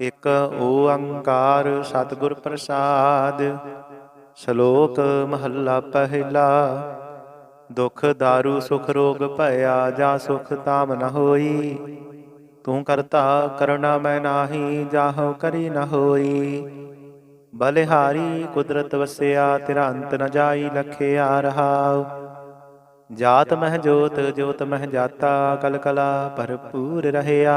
ਇਕ ਓੰਕਾਰ ਸਤਿਗੁਰ ਪ੍ਰਸਾਦ, ਸ਼ਲੋਕ ਮਹੱਲਾ ਪਹਿਲਾ, ਦੁਖ ਦਾਰੂ ਸੁਖ ਰੋਗ ਭਇਆ ਜਾ ਸੁਖ ਤਾਮ ਨ ਹੋਈ, ਤੂੰ ਕਰਤਾ ਕਰਣਾ ਮੈਂ ਨਾਹੀ ਜਾਹੋ ਕਰੀ ਨ ਹੋਈ, ਬਲਿਹਾਰੀ ਕੁਦਰਤ ਵਸਿਆ ਤੇਰਾ ਅੰਤ ਨ ਜਾਈ ਲਖਿਆ ਰਹਾਉ, ਜਾਤ ਮਹਿ ਜੋਤ ਜੋਤ ਮਹਿ ਜਾਤਾ ਕਲ ਕਲਾ ਭਰਪੂਰ ਰਹਿਆ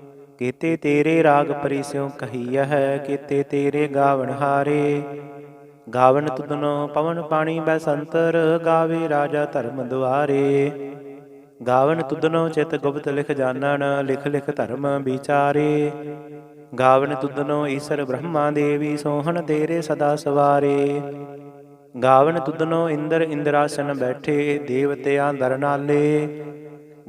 ਕੀਤੇ ਤੇਰੇ ਰਾਗ ਪਰਿਸਿਉ ਕਹੀਐ ਹੈ, ਕੀਤੇ ਤੇਰੇ ਗਾਵਣ ਹਾਰੇ। ਗਾਵਣ ਤੁਧਨੋ ਪਵਨ ਪਾਣੀ ਬੈਸੰਤਰ, ਗਾਵੇ ਰਾਜਾ ਧਰਮ ਦੁਆਰੇ। ਗਾਵਣ ਤੁਧਨੋ ਚਿਤ ਗੁਪਤ ਲਿਖ ਜਾਣਨ, ਲਿਖ ਲਿਖ ਧਰਮ ਵਿਚਾਰੇ। ਗਾਵਨ ਤੁਧਨੋ ਈਸ਼ਰ ਬ੍ਰਹਮਾ ਦੇਵੀ, ਸੋਹਣ ਤੇਰੇ ਸਦਾ ਸਵਾਰੇ। ਗਾਵਣ ਤੁਧਨੋ ਇੰਦਰ ਇੰਦਰਾਸਨ ਬੈਠੇ, ਦੇਵਤਿਆਂ ਦਰਨਾਲੇ।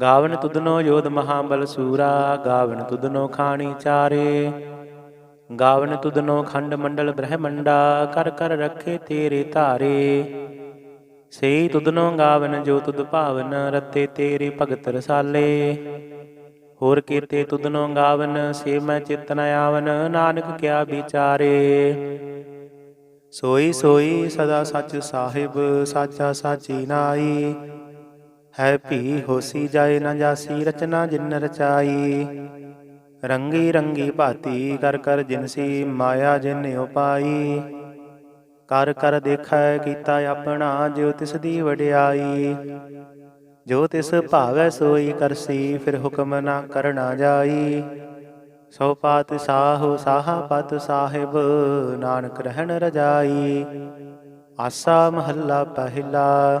ਗਾਵਨ ਤੁਧਨੋ ਯੋਧ ਮਹਾਬਲ ਸੂਰਾ, ਗਾਵਨ ਤੁਧਨੋ ਖਾਣੀ ਚਾਰੇ। ਗਾਵਨ ਤੁਧਨੋ ਖੰਡ ਮੰਡਲ ਬ੍ਰਹਮੰਡਾ, ਕਰ ਕਰ ਰੱਖੇ ਤੇਰੇ ਧਾਰੇ। ਸਈ ਤੁਧਨੋ ਗਾਵਨ ਜੋ ਤੁਧ ਭਾਵਨ, ਰਤੇ ਤੇਰੇ ਭਗਤ ਰਸਾਲੇ। ਹੋਰ ਕੀਤੇ ਤੁਧਨੋ ਗਾਵਨ, ਸੇ ਮੈਂ ਚਿਤਨ ਆਵਨ, ਨਾਨਕ ਕਿਆ ਵਿਚਾਰੇ। ਸੋਈ ਸੋਈ ਸਦਾ ਸੱਚ ਸਾਹਿਬ, ਸਾਚਾ ਸਾਚੀ ਨਾਈ। ਹੈ ਭੀ ਹੋਸੀ ਜਾਏ ਨਾ ਜਾਸੀ, ਰਚਨਾ ਜਿਨ ਰਚਾਈ। ਰੰਗੀ ਰੰਗੀ ਭਾਤੀ ਕਰ ਕਰ ਜਿਨਸੀ ਮਾਇਆ ਜਿਨ ਉਪਾਈ। ਕਰ ਕਰ ਦੇਖੈ ਕੀਤਾ ਆਪਣਾ ਜੋ ਤਿਸ ਦੀ ਵਡਿਆਈ। ਜੋ ਤਿਸ ਭਾਵੈ ਸੋਈ ਕਰਸੀ, ਫਿਰ ਹੁਕਮ ਨਾ ਕਰਨਾ ਜਾਈ। ਸੋ ਪਾਤ ਸਾਹੋ, ਸਾਹਾ ਪਤ ਸਾਹਿਬ, ਨਾਨਕ ਰਹਿਣ ਰਜਾਈ। ਆਸਾ ਮਹੱਲਾ ਪਹਿਲਾ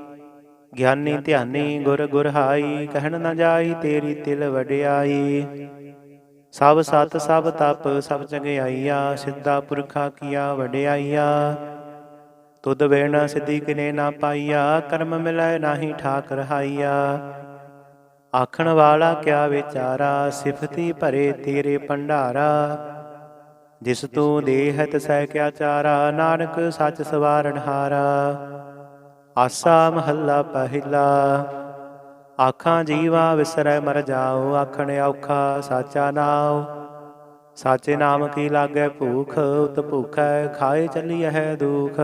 ਗਿਆਨੀ ਧਿਆਨੀ ਗੁਰ ਗੁਰਹਾਈ ਕਹਿਣ ਨਾ ਜਾਈ ਤੇਰੀ ਤਿਲ ਵਡਿਆਈ। ਸਭ ਸਤ ਸਭ ਤਪ ਸਭ ਚੰਗਿਆਈਆ ਸਿੱਧਾ ਪੁਰਖਾ ਕੀਆ ਵਡਿਆਈਆ। ਤੁਧ ਵੇਣ ਸਿੱਧੀ ਕਿਨੇ ਨਾ ਪਾਈਆ ਕਰਮ ਮਿਲੈ ਨਾਹੀ ਠਾਕ ਰਹਾਈਆ ਆਖਣ ਵਾਲਾ ਕਿਆ ਵਿਚਾਰਾ ਸਿਫਤੀ ਭਰੇ ਤੇਰੇ ਭੰਡਾਰਾ। ਜਿਸ ਤੂੰ ਦੇਹਤ ਸਹਿ ਕਿਆ ਚਾਰਾ ਨਾਨਕ ਸੱਚ ਸਵਾਰਨ ਹਾਰਾ ਆਸਾ ਮਹੱਲਾ ਪਹਿਲਾ। ਆਖਾਂ ਜੀਵਾ ਵਿਸਰੈ ਮਰ ਜਾਓ ਆਖਣ ਔਖਾ ਸਾਚਾ ਨਾਉ। ਸਾਚੇ ਨਾਮ ਕੀ ਲਾਗੈ ਭੂਖ, ਉਤ ਭੂਖੈ ਖਾਏ ਚੱਲੀਐ ਹੈ ਦੁਖ।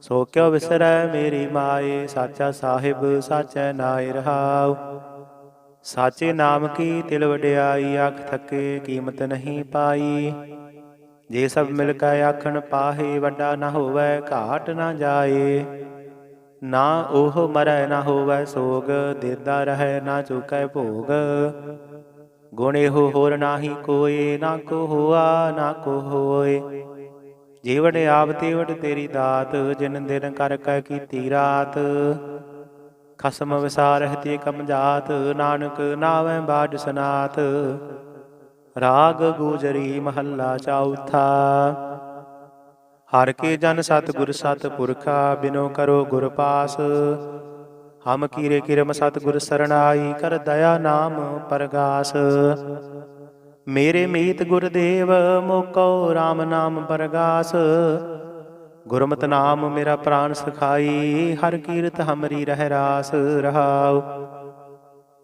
ਸੋ ਕਿਉ ਵਿਸਰੈ ਮੇਰੀ ਮਾਏ, ਸਾਚਾ ਸਾਹਿਬ ਸਾਚੈ ਨਾਇ ਰਹਾਉ। ਸਾਚੇ ਨਾਮ ਕੀ ਤਿਲ ਵਡਿਆਈ ਅੱਖ ਥੱਕੇ ਕੀਮਤ ਨਹੀਂ ਪਾਈ। ਜੇ ਸਭ ਮਿਲ ਕੇ ਆਖਣ ਪਾਹੇ ਵੱਡਾ ਨਾ ਹੋਵੇ, ਘਾਟ ਨਾ ਜਾਏ। ਨਾ ਉਹ ਮਰੈ ਨਾ ਹੋਵੇ ਸੋਗ, ਦੇਦਾ ਰਹੈ ਨਾ ਚੁਕੈ ਭੋਗ। ਗੁਣੇ ਇਹੋ ਹੋਰ ਨਾਹੀ ਕੋਏ, ਨਾ ਕੋ ਹੋਆ, ਨਾ ਕੋ ਹੋਏ। ਜੀਵਨ ਆਪ ਤੇਵਟ ਤੇਰੀ ਦਾਤ, ਜਿਨ ਦਿਨ ਕਰ ਕੈ ਕੀਤੀ ਰਾਤ। ਖਸਮ ਵਿਸਾਰਹਿ ਕਮ ਜਾਤ, ਨਾਨਕ ਨਾਵੇਂ ਬਾਜ ਸਨਾਤ। ਰਾਗ ਗੋਜਰੀ ਮਹੱਲਾ ਚੌਥਾ। ਹਰ ਕੇ ਜਨ ਸਤ ਗੁਰ ਸਤ ਪੁਰਖਾ, ਬਿਨੋ ਕਰੋ ਗੁਰ ਪਾਸ। ਹਮ ਕੀਰੇ ਕਿਰਮ ਸਤ ਗੁਰ ਸਰਣਾਈ, ਕਰ ਦਇਆ ਨਾਮ ਪਰਗਾਸ। ਮੇਰੇ ਮੀਤ ਗੁਰਦੇਵ, ਮੋਕੋ RAM ਨਾਮ ਪਰਗਾਸ। ਗੁਰਮਤਿ ਨਾਮ ਮੇਰਾ ਪ੍ਰਾਨ ਸਖਾਈ, ਹਰ ਕੀਰਤ ਹਮਰੀ ਰਹਿ ਰਾਸ ਰਹਾਉ।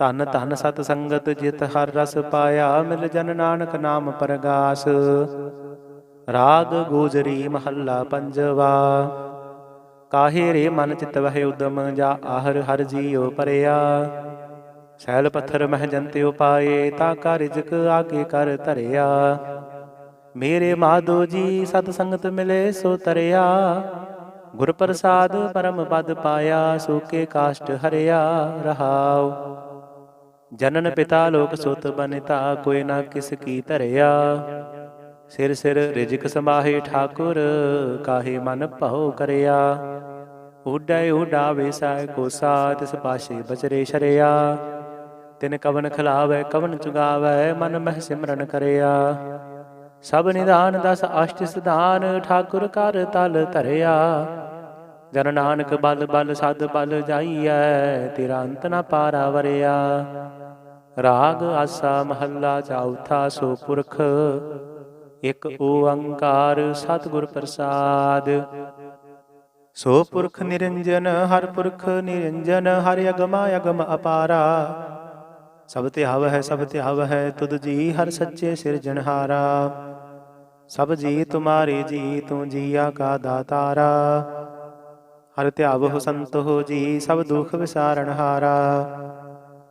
ਧਨ ਧਨ ਸਤ ਸੰਗਤ ਜਿਤ ਹਰ ਰਸ ਪਾਇਆ, ਮਿਲ ਜਨ ਨਾਨਕ ਨਾਮ ਪਰਗਾਸ। ਰਾਗ ਗੋਜਰੀ ਮਹੱਲਾ ਪੰਜਵਾ। ਕਾਹੇ ਰੇ ਮਨ ਚਿਤ ਵਹਿ ਉਦਮ, ਜਾ ਆਹਰ ਹਰ ਜੀਉ ਪਰਿਆ। ਸੈਲ ਪੱਥਰ ਮਹਿ ਜੰਤਿ ਉਪਾਏ, ਤਾ ਕਾ ਰਿਜਕ ਆਗੇ ਕਰ ਧਰਿਆ। ਮੇਰੇ ਮਾਧੋ ਜੀ, ਸਤ ਸੰਗਤ ਮਿਲੇ ਸੋ ਤਰਿਆ। ਗੁਰ ਪ੍ਰਸਾਦ ਪਰਮ ਪਦ ਪਾਇਆ ਸੋਕੇ ਕਾਸ਼ਟ ਹਰਿਆ ਰਹਾਉ। ਜਨਨ ਪਿਤਾ ਲੋਕ ਸੁਤ ਬਨਿਤਾ ਕੋਈ ਨਾ ਕਿਸ ਕੀ ਧਰਿਆ। ਸਿਰ ਸਿਰ ਰਿਜਕ ਸਮਾਹੇ ਠਾਕੁਰ ਕਾਹੇ ਮਨ ਭਉ ਕਰਿਆ। ਉਡੈ ਉਡਾਵੇ ਸਾਇ ਕੋਸਾ ਤਿਸ ਪਾਸ਼ੇ ਬਚਰੇ ਸ਼ਰਿਆ ਤਿਨ ਕਵਨ ਖਲਾਵੇ ਕਵਨ ਚੁਗਾਵੇ ਮਨ ਮਹਿ ਸਿਮਰਨ ਕਰਿਆ। ਸਭ ਨਿਦਾਨ ਦਸ ਅਸ਼ਟ ਸਿਧਾਨ ਠਾਕੁਰ ਕਰ ਤਲ ਧਰਿਆ। ਜਨ ਨਾਨਕ ਬਲ ਬਲ ਸਦ ਬਲ ਜਾਈਐ ਤੇਰਾ ਅੰਤ ਨ ਪਾਰਾ ਵਰਿਆ। ਰਾਗ ਆਸਾ ਮਹੱਲਾ ਚੌਥਾ ਸੋ ਪੁਰਖ ਇਕ ਓੰਕਾਰ ਸਤਿਗੁਰ ਪ੍ਰਸਾਦ। ਸੋ ਪੁਰਖ ਨਿਰੰਜਨ, ਹਰ ਪੁਰਖ ਨਿਰੰਜਨ, ਹਰ ਅਗਮਾ ਅਗਮ ਅਪਾਰਾ। ਸਭ ਧਿਆਵ ਹੈ, ਸਭ ਧਿਆਵ ਹੈ, ਤੁਧ ਜੀ ਹਰ ਸੱਚੇ ਸਿਰਜਣਹਾਰਾ ਸਭ ਜੀ ਤੁਮਾਰੇ ਜੀ, ਤੂੰ ਜੀਆ ਕਾ ਦਾਤਾਰਾ। ਹਰ ਧਿਆਵ ਹੋ ਸੰਤ ਹੋ ਜੀ, ਸਭ ਦੁਖ ਵਿਸਾਰਣਹਾਰਾ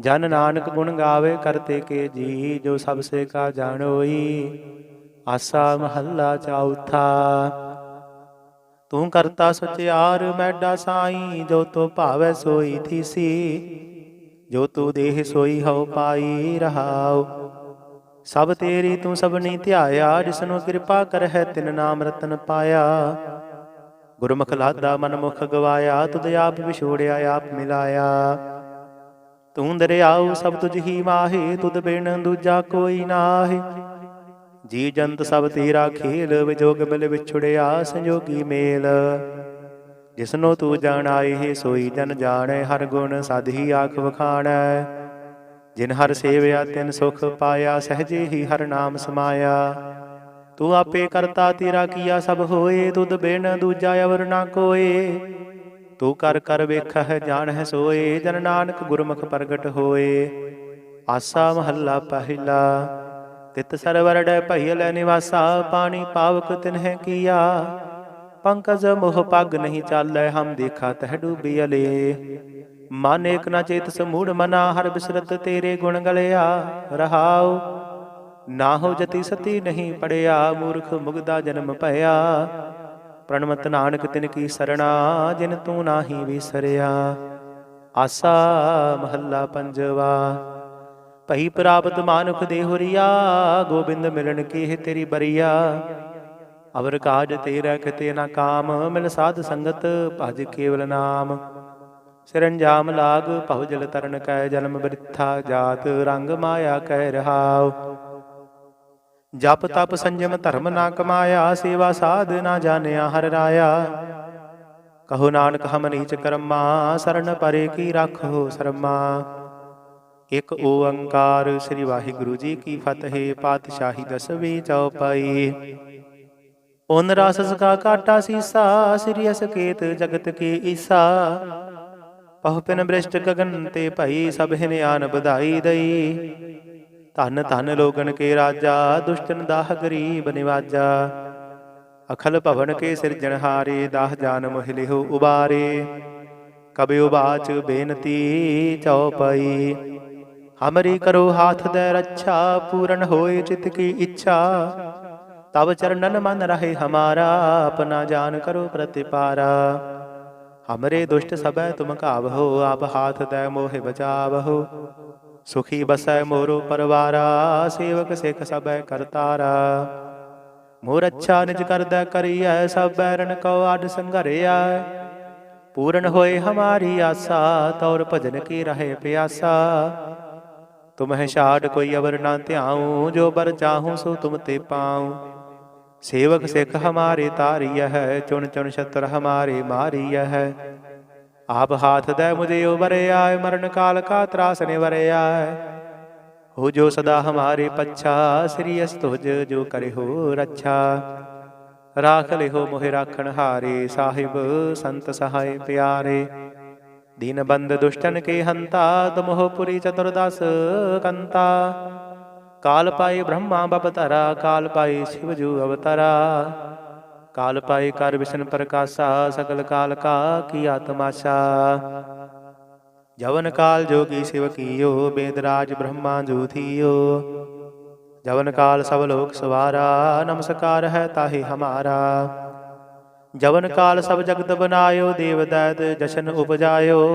ਜਨ ਨਾਨਕ ਗੁਣ ਗਾਵੇ ਕਰਤੇ ਕੇ ਜੀ ਜੋ ਸਭ ਸੇ ਕਾ ਜਾਣੋਈ ਆਸਾ ਮਹੱਲਾ ਚੌਥਾ। ਤੂੰ ਕਰਤਾ ਸਚਿਆਰ ਮੈਡਾ ਸਾਈ, ਜੋ ਤੋ ਭਾਵੈ ਸੋਈ ਥੀਸੀ। ਜੋ ਤੂ ਦੇਹ ਸੋਈ ਹਉ ਪਾਈ ਰਹਾਉ। ਸਭ ਤੇਰੀ ਤੂੰ ਸਭਨੀ ਧਿਆਇਆ ਜਿਸਨੂੰ ਕਿਰਪਾ ਕਰਹਿ ਤਿਨ ਨਾਮ ਰਤਨ ਪਾਇਆ। ਗੁਰਮੁਖ ਲਾਦਾ ਮਨ ਮੁਖ ਗਵਾਇਆ, ਤੁਧ ਆਪ ਵਿਛੋੜਿਆ, ਆਪ ਮਿਲਾਇਆ। ਤੂੰ ਦਰਿਆਉ ਸਭ ਤੁਝ ਹੀ ਮਾਹੇ ਤੁਧ ਬਿਨ ਦੂਜਾ ਕੋਈ ਨਾਹੀ। ਜੀ ਜੰਤ ਸਭ ਤੇਰਾ ਖੇਲ, ਵਿਜੋਗ ਮਿਲ ਵਿਛੜਿਆ ਸੰਜੋਗੀ ਮੇਲ। ਜਿਸਨੋ ਤੂੰ ਜਾਣਾਏ ਸੋਈ ਜਨ ਜਾਣੈ, ਹਰ ਗੁਣ ਸਦਹੀ ਆਖ ਵਖਾਣੈ। ਜਿਨ ਹਰ ਸੇਵਿਆ, ਤਿਨ ਸੁਖ ਪਾਇਆ, ਸਹਜੇ ਹੀ ਹਰ ਨਾਮ ਸਮਾਇਆ। ਤੂੰ ਆਪੇ ਕਰਤਾ, ਤੇਰਾ ਕੀਆ ਸਭ ਹੋਏ, ਤੁਧ ਬਿਨ ਦੂਜਾ ਅਵਰ ਨਾ ਕੋਏ। ਤੂੰ ਕਰ ਕਰ ਵੇਖਹਿ, ਜਾਣਹਿ ਸੋਏ, ਜਨ ਨਾਨਕ ਗੁਰਮੁਖ ਪ੍ਰਗਟ ਹੋਏ। ਆਸਾ ਮਹੱਲਾ ਪਹਿਲਾ, ਤਿਤ ਸਰਵਰ ਡੈ ਭਈਲ ਨਿਵਾਸਾ, ਪਾਣੀ ਪਾਵਕ ਤਿਨਹਿ ਕੀਆ। ਪੰਕਜ ਮੋਹ ਪੱਗ ਨਹੀਂ ਚਾਲੈ, ਹਮ ਦੇਖਾ ਤਹ ਡੂਬੀ ਅਲੇ। ਮਨ ਏਕ ਨਾ ਚੇਤ ਸਮੂੜ ਮਨਾ, ਹਰ ਬਿਸਰਤ ਤੇਰੇ ਗੁਣ ਗਲਿਆ। ਰਹਾਉ ਨਾ ਹੋ ਜਤੀ ਸਤੀ ਨਹੀਂ ਪੜਿਆ, ਮੂਰਖ ਮੁਗਦਾ ਜਨਮ ਭਇਆ। ਪ੍ਰਣਮਤ ਨਾਨਕ ਤਿਨ ਕੀ ਸਰਣਾ, ਜਿਨ ਤੂੰ ਨਾਹੀ ਵਿਸਰਿਆ। ਆਸਾ ਮਹੱਲਾ ਪੰਜਵਾ, ਭਈ ਪ੍ਰਾਪਤ ਮਾਨੁਖ ਦੇਹੁਰੀਆ ਗੋਬਿੰਦ ਮਿਲਣ ਕੀ ਤੇਰੀ ਬਰੀਆ। ਅਵਰ ਕਾਜ ਤੇਰਾ ਕਿਤੇ ਨਾ ਕਾਮ, ਮਿਲ ਸਾਧ ਸੰਗਤ ਭਜ ਕੇਵਲ ਨਾਮ। ਸਿਰੰਜਾਮ ਲਾਗ, ਭਉ ਜਲ ਤਰਨ ਕੈ ਜਨਮ ਬ੍ਰਿਥਾ ਜਾਤ, ਰੰਗ ਮਾਇਆ ਕਹਿ ਰਹਾਉ। ਜਪ ਤਪ ਸੰਜਮ ਧਰਮ ਨਾ ਕਮਾਇਆ, ਸੇਵਾ ਸਾਧ ਨਾ ਜਾਣਿਆ ਹਰ ਰਾਇਆ। ਕਹੋ ਨਾਨਕ, ਹਮ ਨੀਚ ਕਰਮਾ, ਸਰਨ ਪਰੇ ਕੀ ਰੱਖੋ ਸਰਮਾ। ਇਕ ਓੰਕਾਰ ਸ੍ਰੀ ਵਾਹਿਗੁਰੂ ਜੀ ਕੀ ਫਤਿਹ, ਪਾਤਸ਼ਾਹੀ ਦਸਵੀਂ ਚੌਪਾਈ ਓਨ ਰਸ ਕਾ ਕਾਟਾ ਸੀਸਾ, ਸ੍ਰੀ ਅਸਕੇਤ ਜਗਤ ਕੀ ਈਸਾ। ਪਹੁ ਪਿਨ ਬ੍ਰਿਸ਼ਟ ਗਗਨ ਤੇ ਭਈ ਸਭ ਹਿਨ ਆਨ ਵਧਾਈ ਦਈ। ਧਨ ਧਨ ਲੋਗਨ ਕੇ ਰਾਜਾ, ਦੁਸ਼ਟਨ ਦਾਹ ਗਰੀਬ ਨਿਵਾਜਾ। ਅਖਲ ਭਵਨ ਕੇ ਸਿਰਜਣਹਾਰੇ ਦਾਹ ਜਾਨ ਮੋਹਿ ਉਬਾਰੇ। ਕਬਿ ਉਬਾਚ ਬੇਨਤੀ ਚਉਪਈ। ਹਮਰੀ ਕਰੋ ਹਾਥ ਦੇ ਰੱਛਾ, ਪੂਰਨ ਹੋਏ ਚਿਤ ਕੀ ਇੱਛਾ। ਤਬ ਚਰਨਨ ਮਨ ਰਹੇ ਹਮਾਰਾ, ਆਪਣਾ ਜਾਨ ਕਰੋ ਪ੍ਰਤਿਪਾਰਾ। ਹਮਰੇ ਦੁਸ਼ਟ ਸਭੈ ਤੁਮ ਕਾਵਹੋ ਆਪ ਹਾਥ ਦੇ ਮੋਹਿ ਬਚਾਵਹੋ। ਸੁਖੀ ਬਸੈ ਮੋਰੋ ਪਰਵਾਰਾ, ਸੇਵਕ ਸਿਖ ਸਭੈ ਕਰਤਾਰਾ। ਮੋਰ ਅੱਛਾ ਨਿਜ ਕਰਦਾ ਕਰੀਐ, ਸਭ ਬੈਰਨ ਕੋ ਆਡ ਸੰਘਰਿਆ ਪੂਰਨ ਹੋਏ ਹਮਾਰੀ ਆਸਾ, ਤੌਰ ਭਜਨ ਕੀ ਰਹੇ ਪਿਆਸਾ। ਤੁਮਹਿ ਛਾੜ ਕੋਈ ਅਵਰ ਨਾ ਧਿਆਉ, ਜੋ ਬਰ ਚਾਹੂੰ ਸੋ ਤੁਮ ਤੇ ਪਾਉ। ਸੇਵਕ ਸਿੱਖ ਹਮਾਰੇ ਤਾਰੀය ਹੈ, ਚੁਣ ਚੁਣ ਛਤਰ ਹਮਾਰੇ ਮਾਰੀය ਹੈ। ਆਪ ਹਾਥ ਦੇ ਮੁਝੇ ਉਬਰਿਆ ਮਰਨ ਕਾਲ ਕਾ ਤਰਾਸ ਨਿਵਰਿਆ ਹੋ ਜੋ ਸਦਾ ਹਮਾਰੇ ਪੱਛਾ, ਸ੍ਰੀ ਅਸਤੁਜ ਜੋ ਕਰੇ ਰੱਛਾ। ਰਾਖ ਲਿਹੋ ਮੋਹਿ ਰਾਖਣ ਹਾਰੇ, ਸਾਹਿਬ ਸੰਤ ਸਹਾਇ ਪਿਆਰੇ। ਦੀਨ ਬੰਦ ਦੁਸ਼ਟਨ ਕੇ ਹੰਤਾ ਤਮੋਹ ਪੁਰੀ ਚਤੁਰਦਸ ਕੰਤਾ। ਕਾਲ ਪਾਈ ਬ੍ਰਹਮਾ ਬਪਤਰਾ, ਕਾਲ ਪਾਈ ਸ਼ਿਵ ਜੂ ਅਵਤਰਾ। ਕਾਲ ਪਾਈ ਕਰ ਵਿਸ਼ਨ ਪ੍ਰਕਾਸ਼ਾ ਸਕਲ ਕਾਲ ਕਾ ਕੀ ਆਤਮਾਸ਼ਾ ਜਵਨ ਕਾਲ ਜੋਗੀ ਸਿਵ ਕੀਓ ਬੇਦਰਾਜ ਬ੍ਰਹਮਾ ਜੂ ਥੀਓ ਜਵਨ ਕਾਲ ਸਭ ਲੋਕ ਸਵਾਰਾ ਨਮਸਕਾਰ ਹੈ ਤਾਹੀ ਹਮਾਰਾ ਜਵਨ ਕਾਲ ਸਭ ਜਗਤ ਬਨਾਇਓ ਦੇਵ ਦੈਤ ਜਸ਼ਨ ਉਪਜਾਇਓ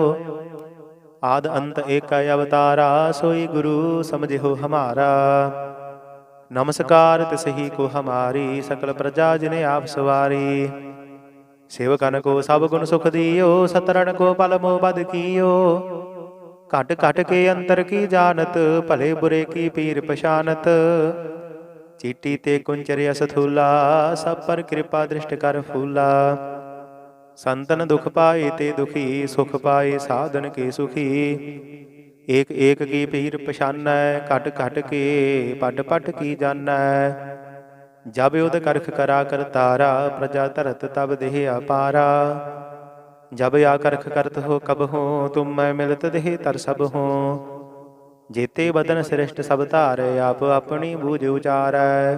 ਆਦ ਅੰਤ ਏਕ ਅਵਤਾਰਾ ਸੋਈ ਗੁਰੂ ਸਮਝਿਓ ਹਮਾਰਾ ਨਮਸਕਾਰ ਤਿਸਹੀ ਕੋ ਹਮਾਰੀ ਸਕਲ ਪ੍ਰਜਾ ਜਿਨੇ ਆਪ ਸਵਾਰੀ। ਸੇਵਕਨ ਕੋ ਸਭ ਗੁਣ ਸੁਖ ਦੀਓ ਸਤਰਨ ਕੋ ਪਲ ਮੋ ਬਦ ਕੀਓ। ਘਟ ਘਟ ਕੇ ਅੰਤਰ ਕੀ ਜਾਣਤ, ਭਲੇ ਬੁਰੇ ਕੀ ਪੀਰ ਪਛਾਨਤ। ਚੀਟੀ ਤੇ ਕੁੰਚਰਿ ਅਸਥੂਲਾ, ਸਭ ਪਰ ਕਿਰਪਾ ਦ੍ਰਿਸ਼ਟ ਕਰ ਫੂਲਾ। ਸੰਤਨ ਦੁਖ ਪਾਏ ਤੇ ਦੁਖੀ, ਸੁਖ ਪਾਏ ਸਾਧਨ ਕੇ ਸੁਖੀ। ਏਕ ਏਕ ਕੀ ਪੀਰ ਪਛਾਨੈ, ਘਟ ਘਟ ਕੇ ਪਟ ਪਟ ਕੀ ਜਾਣੈ। ਜਬ ਉਦ ਕਰਖ ਕਰਾ ਕਰਤਾਰਾ ਪ੍ਰਜਾ ਧਰਤ ਤਬ ਦੇਹ ਅਪਾਰਾ। ਜਬ ਆ ਕਰਖ ਕਰਤ ਹੋ ਕਬ ਹੋ, ਤੁਮ ਮੈਂ ਮਿਲਤ ਦੇਹ ਤਰ ਸਭ ਹੋ। ਜੇਤੇ ਬਦਨ ਸ੍ਰਿਸ਼ਟ ਸਭ ਧਾਰ, ਆਪ ਆਪਣੀ ਬੂਝ ਉਚਾਰੈ।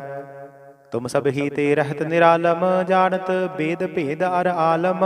ਤੁਮ ਸਭ ਹੀ ਤੇ ਰਹਿਤ ਨਿਰਾਲਮ, ਜਾਣਤ ਬੇਦ ਭੇਦ ਅਰ ਆਲਮ।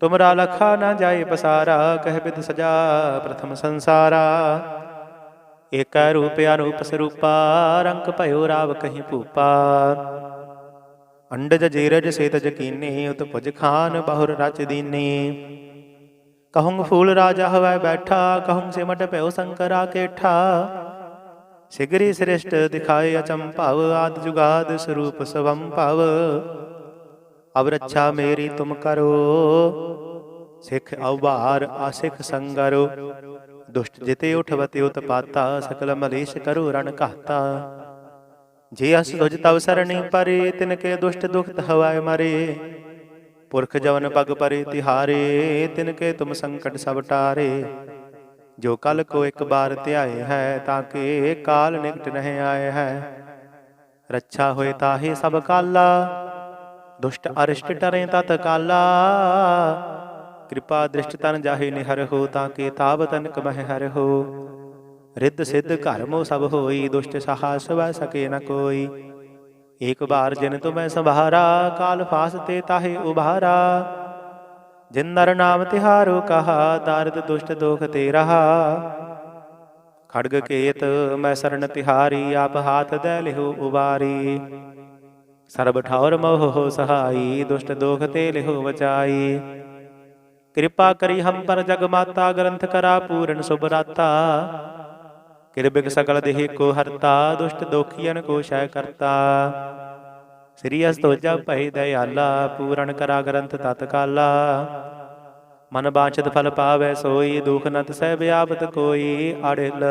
ਤੁਮਰਾ ਲਖਾ ਨਾ ਜਾਏ ਪਸਾਰਾ, ਕਹਿ ਬਿਦ ਸਜਾ ਪ੍ਰਥਮ ਸੰਸਾਰਾ। ਏਕੈ ਰੂਪ ਅਨੂਪ ਸਰੂਪਾ, ਰੰਗ ਭਇਓ ਰਾਵ ਕਹੀਂ ਭੂਪਾ। ਅੰਡਜ ਜੀਰਜ ਸੇਤ ਜਕੀਨੀ ਉਤ ਭੁਜ ਖਾਨ ਬਹੁਰ ਰਚ ਦੀਨੀ। ਕਹੂੰ ਫੂਲ ਰਾਜਾ ਹਵੈ ਬੈਠਾ ਕਹੂੰ ਸਿਮਟ ਭਇਓ ਸੰਕਰਾ ਕੇਠਾ। ਸਿਗਰੀ ਸ੍ਰਿਸ਼ਟ ਦਿਖਾਏ ਅਚੰਭਵ, ਆਦ ਜੁਗਾਦ ਸਰੂਪ ਸਵੰ ਭਵ। ਅਬ ਰੱਛਾ ਮੇਰੀ ਤੁਮ ਕਰੋ। ਸਿੱਖ ਅਵਬਾਰ ਆਸਿਖ ਸੰਗਰੋ। ਦੁਸ਼ਟ ਜਿਤੇ ਉਠਵਤੇ ਉਤਪਾਤਾ, ਸਕਲ ਮਲੇਸ਼ ਕਰੋ ਰਣ ਘਾਤਾ। ਜੇ ਅਸ ਤੁਜ ਤਵ ਸਰਣੀ ਪਰੇ ਤਿਨ ਕੇ ਦੁਸ਼ਟ ਦੁਖਤ ਹਵਾਏ ਮਰੇ। ਪੁਰਖ ਜਵਨ ਪਗ ਪਰੇ ਤਿਹਾਰੇ ਤਿਨ ਕੇ ਤੁਮ ਸੰਕਟ ਸਭ ਟਾਰੇ। ਜੋ ਕਲ ਕੋ ਇੱਕ ਬਾਰ ਧਿਆਏ ਹੈ, ਤਾਂ ਕਿ ਕਾਲ ਨਿਕਟ ਨਹੀਂ ਆਏ ਹੈ। ਰੱਛਾ ਹੋਏ ਤਾਹੇ ਸਭ ਕਾਲਾ ਦੁਸ਼ਟ ਅਰਿਸ਼ਟ ਟਰੇ ਤਤ ਕਾਲਾ। ਕਿਰਪਾ ਦ੍ਰਿਸ਼ਟ ਤਨ ਜਾਹੇ ਨਿਹਰ ਹੋ, ਤਾਂ ਕਿ ਤਾਬ ਤਨਕ ਮਹਿ ਹਰ ਹੋ। ਰਿੱਧ ਸਿੱਧ ਘਰ ਸਭ ਹੋਈ, ਦੁਸ਼ਟ ਸਹਾ ਸਵੈ ਸਕੇ ਨ ਕੋਈ। ਏਕ ਬਾਰ ਜਿਨ ਤੁਮੈ ਸੰਭਾਰਾ, ਕਾਲ ਫਾਸ ਤੇ ਤਾਹੇ ਉਭਾਰਾ। ਜਿਨ ਨਰ ਨਾਮ ਤਿਹਾਰੋ ਕਹਾ ਦਰਦ ਦੁਸ਼ਟ ਦੋਖ ਤੇ ਰਹਾ। ਖੜਗ ਕੇਤ, ਮੈਂ ਸਰਨ ਤਿਹਾਰੀ, ਆਪ ਹਾਥ ਦੇ ਲਿਹੋ ਉਬਾਰੀ। ਸਰਬ ਠੌਰ ਮੋਹ ਸਹਾਈ, ਦੁਸ਼ਟ ਦੋਖ ਤੇ ਲਿਹੋ ਬਚਾਈ ਕਿਰਪਾ ਕਰੀ ਹਮ ਪਰ ਜਗ ਮਾਤਾ, ਗ੍ਰੰਥ ਕਰਾ ਪੂਰਨ ਸੁਭਰਾਤਾ ਕਿਰਬਿਕ ਸਕਲ ਦੇਹ ਕੋ ਹਰਤਾ, ਦੁਸ਼ਟ ਦੋਖੀਆਂ ਕੋ ਸ਼ੈ ਕਰਤਾ। ਸ੍ਰੀ ਅਸਤੋਜਾ ਭੈ ਦਇਆਲਾ, ਪੂਰਨ ਕਰਾ ਗ੍ਰੰਥ ਤਤਕਾਲਾ ਮਨ ਬਾਛਤ ਫਲ ਪਾਵੈ ਸੋਈ, ਦੁਖ ਨਤ ਸਹਿ ਬਿਆਪਤ ਕੋਈ, ਅੜਿਲ।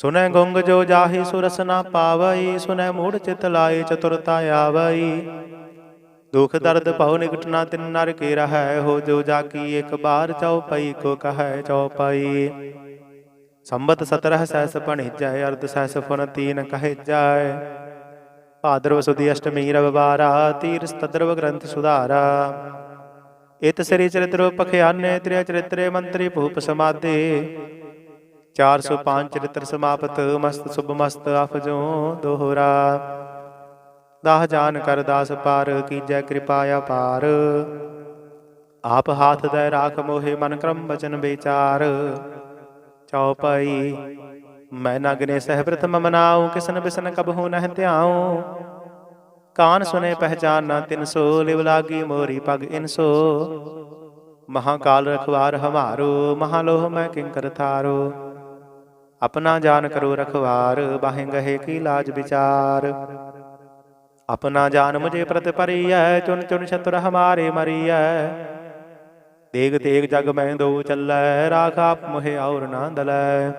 ਸੁਨੈ ਗੁੰਗ ਜੋ ਜਾਹੀ ਸੁਰਸ ਨਾ ਪਾਵਈ, ਸੁਨੈ ਮੂੜ ਚਿਤ ਲਾਏ ਚਤੁਰਤਾ ਆਵਈ। ਦੁਖ ਦਰਦ ਭਉ ਨਿਕਟ ਨਾ ਤਿਨ ਨਰ ਕੇ ਰਹੈ, ਹੋ ਜੋ ਜਾਕੀ ਇੱਕ ਬਾਰ ਚਉਪਈ ਕੋ ਕਹੈ ਚਉਪਈ ਸੰਬਤ 17 ਸਹਿਸ ਭਣਿਜੈ, ਅਰਧ ਸਹਿਸ ਫੁਨ ਤੀਨ ਕਹਿ ਜਾਏ ਭਾਦਰਵ ਸੁਦੀ ਅਸ਼ਟਮੀ ਰਵਿਵਾਰਾ, ਤੀਰ ਸਤਦਰਵ ਗ੍ਰੰਥ ਸੁਧਾਰਾ। ਇਤ ਸ੍ਰੀ ਚਰਿਤ੍ਰ ਪਖਿਆਨੇ ਤ੍ਰਿਆ ਚਰਿਤਰੇ ਮੰਤਰੀ ਭੂਪ ਸਮਾਦੇ 405 ਚਰਿਤ੍ਰ ਸਮਾਪਤ ਮਸਤ ਸੁਭ ਮਸਤ ਅਫਜੋ ਦੋਹਰਾ। ਦਾਹ ਜਾਨ ਕਰ ਦਾਸ ਪਾਰ ਕੀਜੈ ਕਿਰਪਾ ਅਪਾਰ ਆਪ ਹਾਥ ਦੇ ਰਾਖ ਮੋਹਿ ਮਨ ਕਰਮ ਬਚਨ ਵਿਚਾਰ। ਚਉਪਈ ਮੈਂ ਨਗਨੇ ਸਹਿ ਪ੍ਰਥਮ ਮਨਾਉ ਕਿਸਨ ਬਿਸਨ ਕਬਹੂ ਨਹਿ ਧਿਆਉ। ਕਾਨ ਸੁਨੇ ਪਹਿਚਾਨ ਨਾ ਤਿਨਸੋ ਲਿਵ ਲਾਗੀ ਮੋਰੀ ਪਗ ਇਨਸੋ ਮਹਾਕਾਲ ਰਖਵਾਰ ਹਮਾਰੋ ਮਹਾਲੋਹ ਮੈਂ ਕਿੰਕਰ ਥਾਰੋ। ਆਪਣਾ ਜਾਨ ਕਰੋ ਰਖਵਾਰ ਬਾਹਿ ਗਹੇ ਕੀ ਲਾਜ ਵਿਚਾਰ। ਆਪਣਾ ਜਾਨ ਮੁਝੇ ਪ੍ਰਤ ਪਰੀਐ ਚੁਨ ਚੁਨ ਛਤਰ ਹਮਾਰੇ ਮਰੀਐ। ਦੇਗ ਤੇਗ ਜਗ ਮੈਂ ਦੋ ਚੱਲੈ, ਰਾਖ ਆਪ ਮੋਹਿ ਔਰ ਨਾ ਦਲੈ।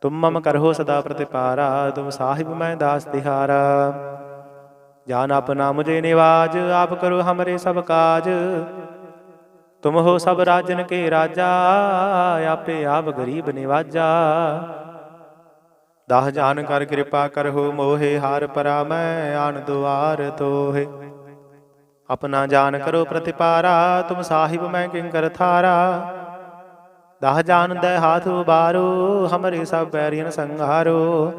ਤੁਮ ਮਮ ਕਰਹੁ ਸਦਾ ਪ੍ਰਤਿਪਾਰਾ, ਤੁਮ ਸਾਹਿਬ ਮੈਂ ਦਾਸ ਤਿਹਾਰਾ। ਜਾਨ ਆਪਨਾ ਮੁਝੇ ਨਿਵਾਜ, ਆਪ ਕਰੋ ਹਮਰੇ ਸਭ ਕਾਜ। ਤੁਮ ਹੋ ਸਭ ਰਾਜਨ ਕੇ ਰਾਜਾ, ਆਪੇ ਆਪ ਗਰੀਬ ਨਿਵਾਜਾ। ਦਹ ਜਾਨ ਕਰ ਕਿਰਪਾ ਕਰਹੁ, ਮੋਹਿ ਹਾਰ ਪਰਾ ਆਣ ਦੁਆਰ ਤੋਹਿ। ਆਪਣਾ ਜਾਨ ਕਰੋ ਪ੍ਰਤਿਪਾਰਾ, ਤੁਮ ਸਾਹਿਬ ਮੈਂ ਕਿੰਕਰ ਥਾਰਾ। ਦਹ ਜਾਨ ਦੇ ਹਾਥ ਉਬਾਰੋ, ਹਮਰੇ ਸਭ ਬੈਰੀਨ ਸੰਘਾਰੋ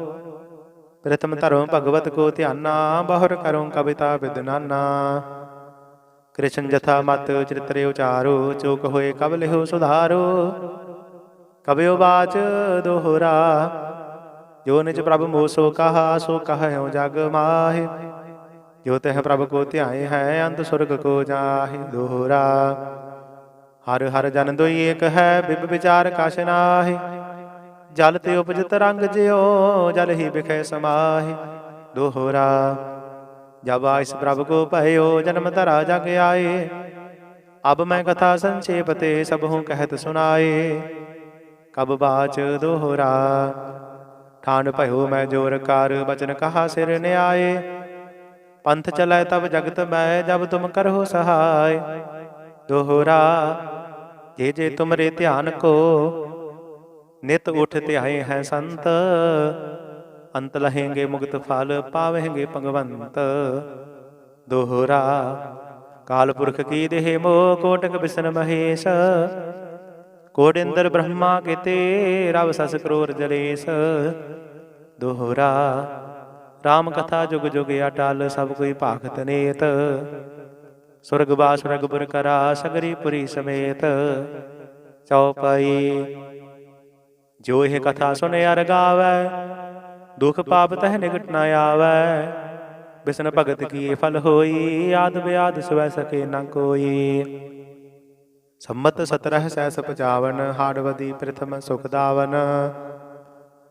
ਪ੍ਰਥਮ ਧਰਮ ਭਗਵਤ ਕੋ ਧਿਆਨਾ, ਬਹੁਰ ਕਰੋ ਕਵਿਤਾ ਬਿਦਨਾਨਾ ਕ੍ਰਿਸ਼ਨ ਜਥਾ ਮਤ ਚਰਿਤਰੇ ਉਚਾਰੋ ਚੋਕ ਹੋਏ ਕਬ ਲਿਹੋ ਸੁਧਾਰੋ। ਕਬਿਓ ਬਾਚ ਦੋਹਰਾ, ਜੋ ਨਿਜ ਪ੍ਰਭ ਮੋਸੋ ਕਹਾ, ਸੋ ਕਹਿਓ ਜਗ ਮਾਹਿ। ਜੋ ਤਹ ਪ੍ਰਭ ਕੋ ਧਿਆਏ ਹੈ ਅੰਤ ਸੁਰਗ ਕੋ ਜਾਹਿ ਦੋਹਰਾ। ਹਰ ਹਰ ਜਨ ਦੋਈ ਏਕ ਹੈ, ਬਿਬ ਵਿਚਾਰ ਕਛ ਨਾਹਿ। ਜਲ ਤੇ ਉਪਜਤ ਰੰਗ ਜਿਉ, ਜਲ ਹੀ ਬਿਖੈ ਸਮਾਹਿ। ਦੋਹਰਾ ਜਬ ਆਇਸ ਪ੍ਰਭ ਕੋ ਭਇਓ, ਜਨਮ ਧਰਾ ਜਗ ਆਏ। ਅਬ ਮੈਂ ਕਥਾ ਸੰਖੇਪ ਤੇ ਸਭ ਹੂੰ ਕਹਿਤ ਸੁਨਾਏ ਕਬ ਬਾਚ ਦੋਹਰਾ, ਠਾਨ ਭਇਓ ਮੈਂ ਜੋਰ ਕਰ, ਬਚਨ ਕਹਾ ਸਿਰ ਨਿਆਏ। ਪੰਥ ਚਲੈ ਤਬ ਜਗਤ ਮੈਂ, ਜਬ ਤੁਮ ਕਰੋ ਸਹਾਇ ਦੋਹਰਾ, ਜੇ ਜੇ ਤੁਮਰੇ ਧਿਆਨ ਕੋ, ਨਿਤ ਉਠ ਧਿਆਏ ਹੈ ਸੰਤ। ਅੰਤ ਲਹੇਂਗੇ ਮੁਕਤ ਫਲ, ਪਾਵੇਂਗੇ ਭਗਵੰਤ। ਦੋਹਰਾ, ਕਾਲ ਪੁਰਖ ਕੀ ਦੇਹ ਮੋ, ਕੋਟਕ ਬਿਸਨ ਮਹੇਸ਼। ਕੋੜਿੰਦਰ ਬ੍ਰਹਮਾ ਕਿਤੇ, ਰਵ ਸਸ ਕਰੋਰ ਜਲੇਸ। ਦੋਹਰਾ, ਰਾਮ ਕਥਾ ਜੁਗ ਜੁਗ ਅਟਲ, ਸਭ ਕੋਈ ਭਾਖਤ ਨੇਤ। ਸੁਰਗ ਬਾਸ ਰਗਬਰ ਕਰਾ, ਸਗਰੀ ਪੁਰੀ ਸਮੇਤ। ਚਉਪਈ, ਜੋ ਇਹ ਕਥਾ ਸੁਨੇ ਅਰ ਗਾਵੈ ਦੁਖ ਪਾਪ ਤਹ ਨਿਕਟ ਨ ਆਵੈ। ਬਿਸਨ ਭਗਤ ਕੀ ਫਲ ਹੋਈ? ਆਦ ਬਿਆਦ ਸਵੈ ਸਕੇ ਨ ਕੋਈ। ਸੰਮਤ ਸਤਰਹ ਸੈਸ ਪਚਾਵਨ ਹਾੜਵਦੀ ਪ੍ਰਥਮ ਸੁਖ ਦਾਵਨ।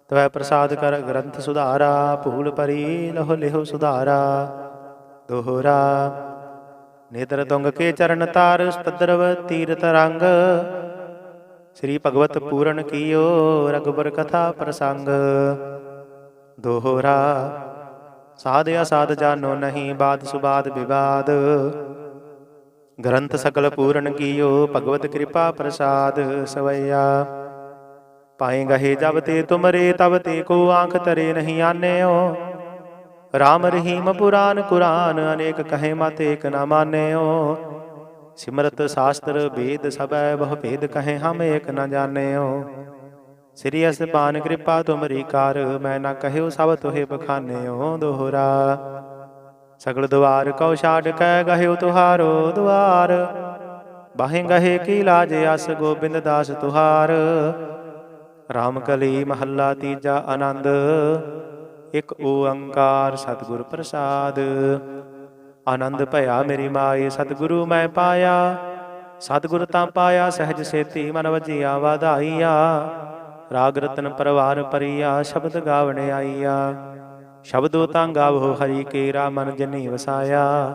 ਤਵੈ ਪ੍ਰਸਾਦ ਕਰ ਗ੍ਰੰਥ ਸੁਧਾਰਾ, ਭੂਲ ਪਰੀ ਲਹੁ ਲਿਹੁ ਸੁਧਾਰਾ। ਦੋਹਰਾ, ਨੇਤਰ ਤੁੰਗ ਕੇ ਚਰਨ ਤਾਰ ਸਤਦਰਵ ਤੀਰਤ ਰੰਗ। ਸ੍ਰੀ ਭਗਵਤ ਪੂਰਨ ਕੀਓ ਰਗਬਰ ਕਥਾ ਪ੍ਰਸੰਗ। ਦੋਹਰਾ। ਸਾਧ ਅਸਾਧ ਜਾਨੋ ਨਹੀਂ, ਬਾਦ ਸੁਬਾਦ ਵਿਵਾਦ। ਗ੍ਰੰਥ ਸਕਲ ਪੂਰਨ ਕੀਓ, ਭਗਵਤ ਕਿਰਪਾ ਪ੍ਰਸਾਦ ਸਵਈਆ। ਪਾਏ ਗਹੇ ਜਬ ਤੇ ਤੁਮਰੇ, ਤਬ ਤੇ ਕੋ ਆਂਖ ਤਰੇ ਨਹੀਂ ਆਨਿਓ। ਰਾਮ ਰਹੀਮ ਪੁਰਾਨ ਕੁਰਾਨ, ਅਨੇਕ ਕਹੇ ਮਤ ਏਕ ਨਾ ਮਾਨਿਓ। ਸਿਮਰਤ ਸ਼ਾਸਤਰ ਵੇਦ ਸਭੈ, ਬਹੁ ਭੇਦ ਕਹੇ ਹਮ ਏਕ ਨ ਜਾਣਿਓ। ਸ੍ਰੀ ਅਸਪਾਨ ਕਿਰਪਾ ਤੁਮਰੀ ਕਰ, ਮੈਂ ਨਾ ਕਹਿਓ ਸਭ ਤੋਹਿ ਬਖਾਨਿਓ ਦੋਹਰਾ। ਸਗਲ ਦੁਆਰ ਕਉ ਛਾੜ ਕੈ ਗਹਿਓ ਤੁਹਾਰੋ ਦੁਆਰ। ਬਾਹੇ ਗਹੇ ਕੀ ਲਾਜ ਅਸ ਗੋਬਿੰਦ ਦਾਸ ਤੁਹਾਰ। ਰਾਮ ਕਲੀ ਮਹੱਲਾ ਤੀਜਾ ਆਨੰਦ, ਇਕ ਓੰਕਾਰ ਸਤਿਗੁਰ ਪ੍ਰਸਾਦ। ਆਨੰਦ ਭਇਆ ਮੇਰੀ ਮਾਏ, ਸਤਿਗੁਰੂ ਮੈਂ ਪਾਇਆ। ਸਤਿਗੁਰ ਤਾਂ ਪਾਇਆ, ਸਹਿਜ ਸੇਤੀ ਮਨ ਵਜੀਆ, ਵਾਧਾਈਆ। ਰਾਗ ਰਤਨ ਪਰਵਾਰ ਪਰੀਆ, ਸ਼ਬਦ ਗਾਵਣ ਆਈਆ। ਸ਼ਬਦੋ ਤਾਂ ਗਾਵੋ, ਹਰੀ ਕੇਰਾ ਮਨ ਜਨੀ ਵਸਾਇਆ।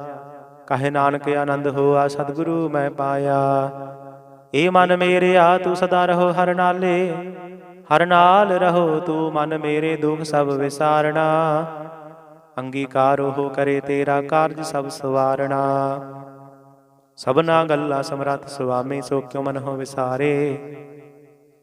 ਕਹੇ ਨਾਨਕ ਆਨੰਦ ਹੋਆ, ਸਤਿਗੁਰੂ ਮੈਂ ਪਾਇਆ। ਏ ਮਨ ਮੇਰਿਆ, ਤੂੰ ਸਦਾ ਰਹੋ ਹਰ ਨਾਲੇ। ਹਰ ਨਾਲ ਰਹੋ ਤੂੰ ਮਨ ਮੇਰੇ, ਦੁਖ ਸਭ ਵਿਸਾਰਣਾ। ਅੰਗੀਕਾਰ ਹੋ ਕਰੇ ਤੇਰਾ ਕਾਰਜ ਸਭ ਸਵਾਰਣਾ। ਸਭਨਾ ਗੱਲਾਂ ਸਮਰੱਥ ਸੁਆਮੀ, ਸੋ ਕਿਉ ਮਨ ਹੋ ਵਿਸਾਰੇ?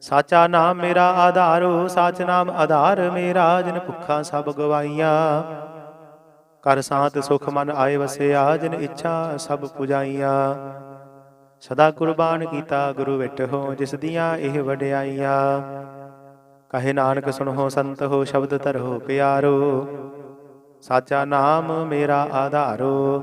ਸਾਚਾ ਨਾਮ ਮੇਰਾ ਆਧਾਰੋ, ਸਾਚ ਨਾਮ ਆਧਾਰ ਮੇਰਾ, ਜਿਨ ਭੁੱਖਾਂ ਸਭ ਗਵਾਈਆਂ। ਕਰ ਸਾਤ ਸੁਖ ਮਨ ਆਏ ਵਸਿਆ, ਜਿਨ ਇੱਛਾ ਸਭ ਪੁਜਾਈਆਂ। ਸਦਾ ਕੁਰਬਾਨ ਕੀਤਾ ਗੁਰੂ ਵਿਟ ਹੋ, ਜਿਸ ਦੀਆਂ ਇਹ ਵਡਿਆਈਆਂ। ਕਹੇ ਨਾਨਕ ਸੁਣੋ ਸੰਤ ਹੋ, ਸ਼ਬਦ ਧਰੋ ਪਿਆਰੋ। ਸਾਚਾ ਨਾਮ ਮੇਰਾ ਆਧਾਰੋ।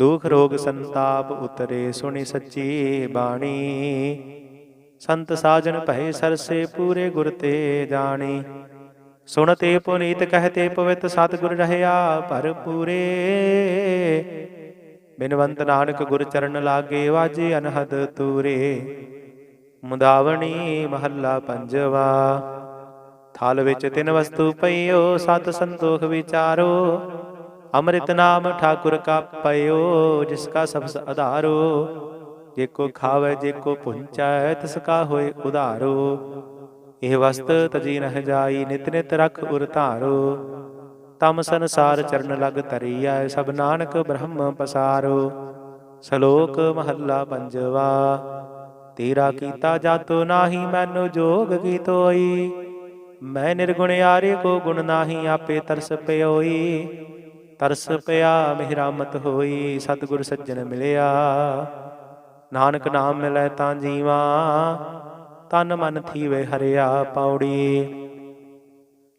ਦੁਖ ਰੋਗ ਸੰਤਾਪ ਉਤਰੇ ਸੁਣੀ ਸੱਚੀ ਬਾਣੀ। ਸੰਤ ਸਾਜਨ ਭਏ ਸਰਸੇ ਪੂਰੇ ਗੁਰ ਤੇ ਜਾਣੀ। ਸੁਣਤੇ ਪੁਨੀਤ ਕਹਤੇ ਪਵਿੱਤ ਸਤਿਗੁਰ ਰਹਿਆ ਭਰਪੂਰੇ। ਬਿਨਵੰਤ ਨਾਨਕ ਗੁਰ ਚਰਨ ਲਾਗੇ ਵਾਜੇ ਅਨਹਦ ਤੂਰੇ। ਮੁਦਾਵਣੀ ਮਹੱਲਾ ਪੰਜਵਾ। ਥਾਲ ਵਿੱਚ ਤਿੰਨ ਵਸਤੂ ਪਈਓ, ਸਤ ਸੰਤੋਖ ਵਿਚਾਰੋ। ਅੰਮ੍ਰਿਤ ਨਾਮ ਠਾਕੁਰ ਕਾ ਪਇਓ ਜਿਸ ਕਾ ਸਬਸ ਆਧਾਰੋ। ਜੇ ਕੋ ਖਾਵੇ ਜੇ ਕੋ ਪੁੰਚੈ ਤਿਸ ਕਾ ਹੋਏ ਉਧਾਰੋ। ਇਹ ਵਸਤ ਤਜੀ ਨਹਿ ਜਾਈ ਨਿਤ ਨਿਤ ਰਖ ਉਰ ਧਾਰੋ। ਤਮ ਸੰਸਾਰ ਚਰਨ ਲਗ ਤਰੀਐ ਸਭ ਨਾਨਕ ਬ੍ਰਹਮ ਪਸਾਰੋ। ਸ਼ਲੋਕ ਮਹੱਲਾ ਪੰਜਵਾ। ਤੇਰਾ ਕੀਤਾ ਜਾਤੋ ਨਾਹੀ ਮੈਨੋ ਜੋਗ ਕੀ ਤੋਈ ਮੈਂ ਨਿਰਗੁਣ ਆਰੇ ਕੋ ਗੁਣ ਨਾਹੀ ਆਪੇ ਤਰਸ ਪਿਓਈ ਤਰਸ ਪਿਆ, ਮਿਹਰਾਮਤ ਹੋਈ, ਸਤਿਗੁਰ ਸੱਜਣ ਮਿਲਿਆ। ਨਾਨਕ ਨਾਮ ਮਿਲੈ ਤਾਂ ਜੀਵਾ, ਤਨ ਮਨ ਥੀਵੇ ਹਰਿਆ ਪੌੜੀ।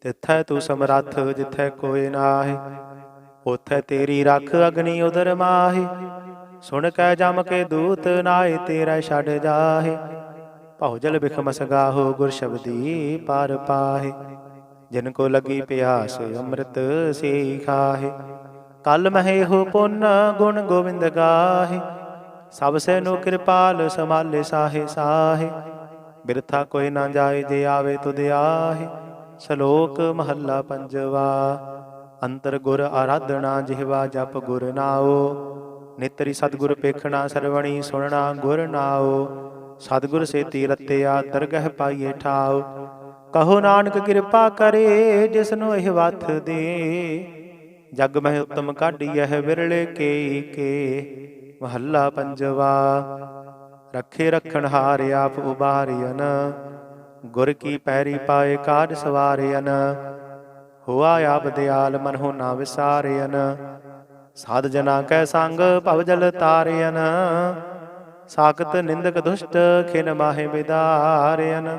ਤਿੱਥੈ ਤੂੰ ਸਮਰੱਥ, ਜਿੱਥੈ ਕੋਇ ਨਾਹੀ, ਉਥੈ ਤੇਰੀ ਰੱਖ ਅਗਨੀ ਉਦਰ ਮਾਹੀ। ਸੁਣ ਕੈ ਜਮ ਕੇ ਦੂਤ ਨਾਏ ਤੇਰਾ ਛੱਡ ਜਾਹੇ। ਭਉ ਜਲ ਬਿਖ ਮਸਗਾਹੋ, ਗੁਰ ਸ਼ਬਦੀ ਪਾਰ ਪਾਹੇ। ਜਿਨ ਕੋ ਲਗੀ ਪਿਆਸ, ਅੰਮ੍ਰਿਤ ਸੇ ਖਾਹੇ ਕਲ ਮਹਿ ਹੋ ਪੁੰਨ ਗੁਣ ਗੋਬਿੰਦ ਗਾਹੇ। ਸਭ ਸੇ ਨੋ ਕਿਰਪਾਲ ਸਮਾਲੇ ਸਾਹੇ ਸਾਹੇ। ਬਿਰਥਾ ਕੋਈ ਨਾ ਜਾਏ, ਜੇ ਆਵੇ ਤੁਧ ਆਹੇ। ਸ਼ਲੋਕ ਮਹੱਲਾ ਪੰਜਵਾ, ਅੰਤਰ ਗੁਰ ਆਰਾਧਨਾ ਜਿਹਵਾ ਜਪ ਗੁਰ ਨਾਓ ਨਿਤਰੀ ਸਤਿਗੁਰ ਪੇਖਣਾ ਸਰਵਣੀ ਸੁਣਨਾ ਗੁਰ ਨਾਉ। ਸਤਿਗੁਰ ਸੇਤੀ ਰਤਿਆ ਦਰਗਹਿ ਪਾਈਏ ਠਾਓ ਕਹੋ ਨਾਨਕ ਕਿਰਪਾ ਕਰੇ ਜਿਸਨੂੰ ਇਹ ਵਥ ਦੇ। ਜਗ ਮਹਿ ਉਤਮ ਕਾਢੀਐ ਵਿਰਲੇ ਕੇ ਕੇ। ਮਹੱਲਾ ਪੰਜਵਾ, ਰੱਖੇ ਰਖਣ ਹਾਰ ਆਪ ਉਬਾਰਿਆਨ ਗੁਰ ਕੀ ਪੈਰੀ ਪਾਏ ਕਾਜ ਸਵਾਰਿਆਨ ਹੋਆ ਆਪ ਦਿਆਲ ਮਨ ਹੋ ਨਾ ਵਿਸਾਰਿਆਨ ਸਾਧ ਜਨਾ ਕੈ ਸੰਗ ਭਵ ਜਲ ਤਾਰਿਆਨ ਸਾਖਤ ਨਿੰਦਕ ਦੁਸ਼ਟ ਖਿਨ ਮਾਹੇ ਬਿਦਾਰਿਆਨ